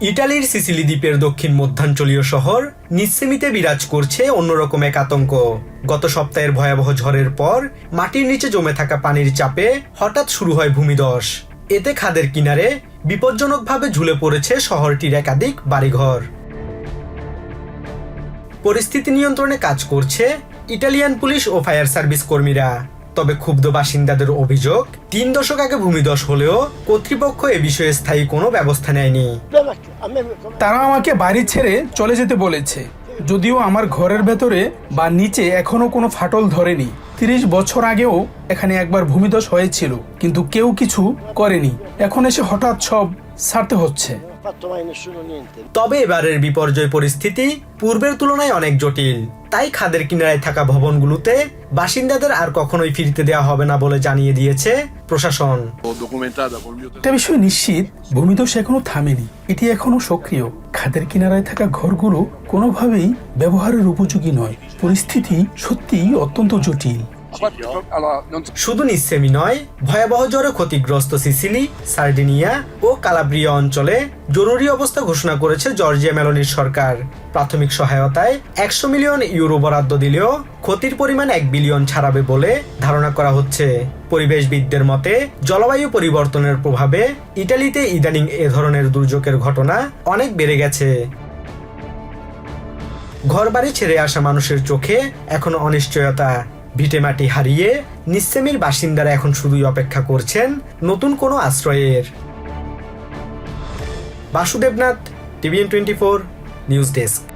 ইটালির সিসিলি দ্বীপের দক্ষিণ মধ্যাঞ্চলীয় শহর নিসেমিতে বিরাজ করছে অন্যরকম এক আতঙ্ক। গত সপ্তাহের ভয়াবহ ঝড়ের পর মাটির নিচে জমে থাকা পানির চাপে হঠাৎ শুরু হয় ভূমিধস এতে খাদের কিনারে বিপজ্জনকভাবে ঝুলে পড়েছে শহরটির একাধিক বাড়িঘর। পরিস্থিতি নিয়ন্ত্রণে কাজ করছে ইটালিয়ান পুলিশ ও ফায়ার সার্ভিস কর্মীরা। তবে ক্ষুব্ধ বাসিন্দাদের অভিযোগ, তিন দশক আগে ভূমিধস হলেও কর্তৃপক্ষ এ বিষয়ে স্থায়ী কোনো ব্যবস্থা নেয়নি। তারা আমাকে বাড়ি ছেড়ে চলে যেতে বলেছে। যদিও আমার ঘরের ভেতরে বা নিচে এখনও কোনো ফাটল ধরেনি। তিরিশ বছর আগেও এখানে একবার ভূমিধস হয়েছিল, কিন্তু কেউ কিছু করেনি। এখন এসে হঠাৎ সব ছাড়তে হচ্ছে। Fatto mai nessuno niente. তবে এবারের বিপর্যয় পরিস্থিতি পূর্বের তুলনায় অনেক জটিল। তাই খাদের কিনারায় থাকা ভবনগুলোতে বাসিন্দাদের আর কখনোই ফিরতে দেওয়া হবে না বলে জানিয়ে দিয়েছে প্রশাসন। একটা বিষয় নিশ্চিত ভূমিধস এখনও থামেনি। এটি এখনও সক্রিয়। খাদের কিনারায় থাকা ঘরগুলো কোনোভাবেই ব্যবহারের উপযোগী নয়। পরিস্থিতি সত্যিই অত্যন্ত জটিল। শুধু নিঃসেমি নয় ভয়াবহ জ্বরে ক্ষতিগ্রস্ত সিসিলি সার্ডিনিয়া ও কালাব্রিয়া অঞ্চলে জরুরি অবস্থা ঘোষণা করেছে জর্জিয়া মেলোনির সরকার। প্রাথমিক সহায়তায় একশো মিলিয়ন ইউরো বরাদ্দ দিলেও ক্ষতির পরিমাণ এক বিলিয়ন ছাড়াবে বলে ধারণা করা হচ্ছে। পরিবেশবিদদের মতে জলবায়ু পরিবর্তনের প্রভাবে ইটালিতে ইদানিং এ ধরনের দুর্যোগের ঘটনা অনেক বেড়ে গেছে। ঘরবাড়ি ছেড়ে আসা মানুষের চোখে এখন অনিশ্চয়তা। ভিটেমাটি হারিয়ে নিঃসেমির বাসিন্দারা এখন শুধুই অপেক্ষা করছেন নতুন কোনো আশ্রয়ের। Basudeb Nath TVN twenty four news desk